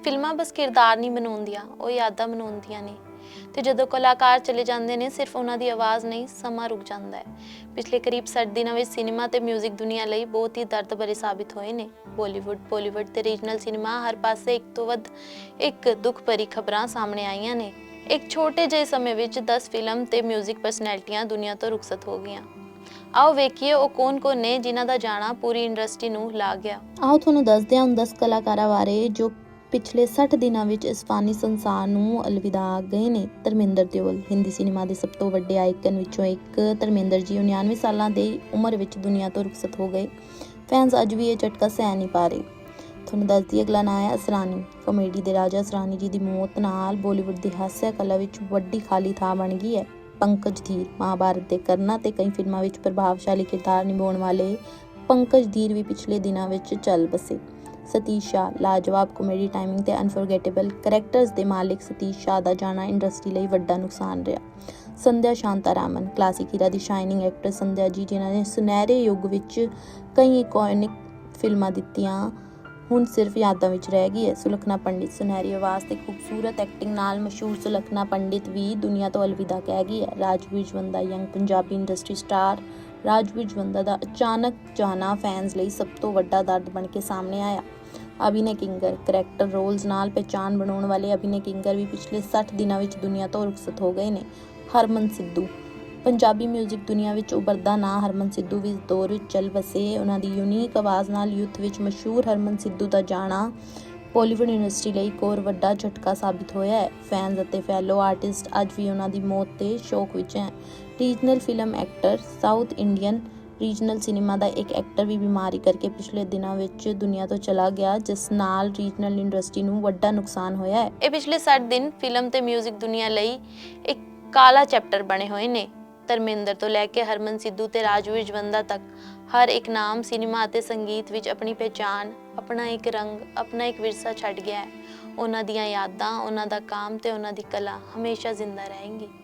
ਫਿਲਮਾਂ ਬਸ ਕਿਰਦਾਰ ਨਹੀਂ ਬਣਾਉਂਦੀਆਂ ਉਹ ਯਾਦਾਂ ਬਣਾਉਂਦੀਆਂ ਨੇ ਤੇ ਜਦੋਂ ਕਲਾਕਾਰ ਚਲੇ ਜਾਂਦੇ ਨੇ ਸਿਰਫ ਉਹਨਾਂ ਦੀ ਆਵਾਜ਼ ਨਹੀਂ ਸਮਾਂ ਰੁਕ ਜਾਂਦਾ ਹੈ ਪਿਛਲੇ ਕਰੀਬ 60 ਦਿਨਾਂ ਵਿੱਚ ਸਿਨੇਮਾ ਤੇ 뮤직 ਦੁਨੀਆ ਲਈ ਬਹੁਤ ਹੀ ਦਰਦ ਭਰੇ ਸਾਬਿਤ ਹੋਏ ਨੇ ਬਾਲੀਵੁੱਡ ਪੋਲੀਵੁੱਡ ਤੇ ਰੀਜਨਲ ਸਿਨੇਮਾ ਹਰ ਪਾਸੇ ਇੱਕ ਤੋਂ ਵੱਧ ਇੱਕ ਦੁੱਖ ਭਰੀ ਖਬਰਾਂ ਸਾਹਮਣੇ ਆਈਆਂ ਨੇ ਇੱਕ ਛੋਟੇ ਜਿਹੇ ਸਮੇਂ ਵਿੱਚ 10 ਫਿਲਮ ਤੇ 뮤직 ਪਰਸਨੈਲਿਟੀਆਂ ਦੁਨੀਆ ਤੋਂ ਰੁਖਸਤ ਹੋ ਗਈਆਂ ਆਓ ਵੇਖੀਏ ਉਹ ਕੌਣ-ਕੌਣ ਨੇ ਜਿਨ੍ਹਾਂ ਦਾ ਜਾਣਾ ਪੂਰੀ ਇੰਡਸਟਰੀ ਨੂੰ ਲਾ ਗਿਆ ਆਓ ਤੁਹਾਨੂੰ ਦੱਸਦੇ ਹਾਂ 10 ਕਲਾਕਾਰਾਂ ਬਾਰੇ ਜੋ ਪਿਛਲੇ 60 ਦਿਨਾਂ ਵਿੱਚ ਇਸ ਫਾਨੀ ਸੰਸਾਰ ਨੂੰ ਅਲਵਿਦਾ ਗਏ ਨੇ ਧਰਮਿੰਦਰ ਦਿਓਲ ਹਿੰਦੀ ਸਿਨੇਮਾ ਦੇ ਸਭ ਤੋਂ ਵੱਡੇ ਆਈਕਨ ਵਿੱਚੋਂ ਇੱਕ ਧਰਮਿੰਦਰ ਜੀ 99 ਸਾਲਾਂ ਦੀ ਉਮਰ ਵਿੱਚ ਦੁਨੀਆ ਤੋਂ ਰੁਖਸਤ ਹੋ ਗਏ। ਫੈਨਸ ਅੱਜ ਵੀ ਇਹ ਝਟਕਾ ਸਹਿ ਨਹੀਂ ਪਾ ਰਹੇ। ਤੁਹਾਨੂੰ ਦੱਸਦੀ ਅਗਲਾ ਨਾਂ ਹੈ ਅਸਰਾਨੀ। ਕਾਮੇਡੀ ਦੇ ਰਾਜਾ ਅਸਰਾਨੀ ਜੀ ਦੀ ਮੌਤ ਨਾਲ ਬਾਲੀਵੁੱਡ ਦੀ ਹਾਸਿਆ ਕਲਾ ਵਿੱਚ ਵੱਡੀ ਖਾਲੀ ਥਾਂ ਬਣ ਗਈ ਹੈ। ਪੰਕਜ ਧੀਰ, ਮਹਾਭਾਰਤ ਦੇ ਕਰਨਾ ਤੇ ਕਈ ਫਿਲਮਾਂ ਵਿੱਚ ਪ੍ਰਭਾਵਸ਼ਾਲੀ ਕਿਰਦਾਰ ਨਿਭਾਉਣ ਵਾਲੇ ਪੰਕਜ ਧੀਰ ਵੀ ਪਿਛਲੇ ਦਿਨਾਂ ਵਿੱਚ ਚੱਲ ਬਸੇ। ਸਤੀਸ਼ ਸ਼ਾਹ। ਲਾਜਵਾਬ ਕਾਮੇਡੀ ਟਾਈਮਿੰਗ ਤੇ ਅਨਫੋਰਗੇਟੇਬਲ ਕੈਰੈਕਟਰਸ ਦੇ ਮਾਲਿਕ ਸਤੀਸ਼ ਸ਼ਾਹ ਦਾ ਜਾਣਾ ਇੰਡਸਟਰੀ ਲਈ ਵੱਡਾ ਨੁਕਸਾਨ ਰਿਹਾ। ਸੰਧਿਆ ਸ਼ਾਂਤਾਰਾਮਨ ਕਲਾਸਿਕ ਹੀਰਾ ਦੀ ਸ਼ਾਈਨਿੰਗ ਐਕਟਰ ਸੰਧਿਆ ਜੀ, ਜਿਨ੍ਹਾਂ ਨੇ ਸੁਨਹਿਰੇ ਯੁੱਗ ਵਿੱਚ ਕਈ ਇਕੋਨਿਕ ਫਿਲਮਾਂ ਦਿੱਤੀਆਂ, ਹੁਣ ਸਿਰਫ ਯਾਦਾਂ ਵਿੱਚ ਰਹਿ ਗਈ ਹੈ। ਸੁਲਖਣਾ ਪੰਡਿਤ, ਸੁਨਹਿਰੀ ਆਵਾਜ਼ ਤੇ ਖੂਬਸੂਰਤ ਐਕਟਿੰਗ ਨਾਲ ਮਸ਼ਹੂਰ ਸੁਲਖਣਾ ਪੰਡਿਤ ਵੀ ਦੁਨੀਆ ਤੋਂ ਅਲਵਿਦਾ ਕਹਿ ਗਈ ਹੈ। Rajvir Jawanda young Punjabi industry star Rajvir Jawanda ਦਾ ਅਚਾਨਕ ਜਾਣਾ ਫੈਨਸ ਲਈ ਸਭ ਤੋਂ ਵੱਡਾ ਦਰਦ ਬਣ ਕੇ ਸਾਹਮਣੇ ਆਇਆ। ਅਭਿਨੇ ਕਿੰਗਰ, ਕਰੈਕਟਰ ਰੋਲਸ ਨਾਲ ਪਹਿਚਾਨ ਬਣਾਉਣ ਵਾਲੇ ਅਭਿਨੇ ਕਿੰਗਰ ਵੀ ਪਿਛਲੇ 60 ਦਿਨਾਂ ਵਿੱਚ ਦੁਨੀਆ ਤੋਂ ਰੁਖਸਤ ਹੋ ਗਏ ਨੇ। ਹਰਮਨ ਸਿੱਧੂ, ਪੰਜਾਬੀ 뮤직 ਦੁਨੀਆ ਵਿੱਚ ਉਭਰਦਾ ਨਾਂ ਹਰਮਨ ਸਿੱਧੂ ਵੀ ਦੌਰ ਵਿੱਚ ਚੱਲ ਵਸੇ। ਉਹਨਾਂ ਦੀ ਯੂਨੀਕ ਆਵਾਜ਼ ਨਾਲ ਯੂਥ ਵਿੱਚ ਮਸ਼ਹੂਰ ਹਰਮਨ ਸਿੱਧੂ ਦਾ ਜਾਣਾ ਬਾਲੀਵੁੱਡ ਇੰਡਸਟਰੀ ਲਈ ਇੱਕ ਹੋਰ ਵੱਡਾ ਝਟਕਾ ਸਾਬਿਤ ਹੋਇਆ ਹੈ। ਫੈਨਸ ਅਤੇ ਫੈਲੋ ਆਰਟਿਸਟ ਅੱਜ ਵੀ ਉਹਨਾਂ ਦੀ ਮੌਤ ਤੇ ਸ਼ੋਕ ਵਿੱਚ ਹੈ। Regional film actor south Indian regional cinema ਦਾ ਇੱਕ ਐਕਟਰ ਵੀ ਬਿਮਾਰੀ ਕਰਕੇ ਪਿਛਲੇ ਦਿਨਾਂ ਵਿੱਚ ਦੁਨੀਆ ਤੋਂ ਚਲਾ ਗਿਆ, ਜਿਸ ਨਾਲ ਰੀਜਨਲ ਇੰਡਸਟਰੀ ਨੂੰ ਵੱਡਾ ਨੁਕਸਾਨ ਹੋਇਆ ਹੈ। ਇਹ ਪਿਛਲੇ 60 ਦਿਨ ਫਿਲਮ ਤੇ 뮤직 ਦੁਨੀਆ ਲਈ ਇੱਕ ਕਾਲਾ ਚੈਪਟਰ ਬਣੇ ਹੋਏ ਨੇ। ਧਰਮਿੰਦਰ ਤੋਂ ਲੈ ਕੇ ਹਰਮਨ ਸਿੱਧੂ ਤੇ ਰਾਜਵੀਰ ਜਵੰਦਾ ਤੱਕ, ਹਰ ਇੱਕ ਨਾਮ, ਸਿਨੇਮਾ ਅਤੇ ਸੰਗੀਤ ਵਿੱਚ ਆਪਣੀ ਪਹਿਚਾਨ ਆਪਣਾ ਇੱਕ ਰੰਗ, ਆਪਣਾ ਇੱਕ ਵਿਰਸਾ ਛੱਡ ਗਿਆ ਹੈ। ਉਹਨਾਂ ਦੀਆਂ ਯਾਦਾਂ, ਉਹਨਾਂ ਦਾ ਕੰਮ ਤੇ ਉਹਨਾਂ ਦੀ ਕਲਾ ਹਮੇਸ਼ਾ ਜ਼ਿੰਦਾ ਰਹੇਂਗੀ।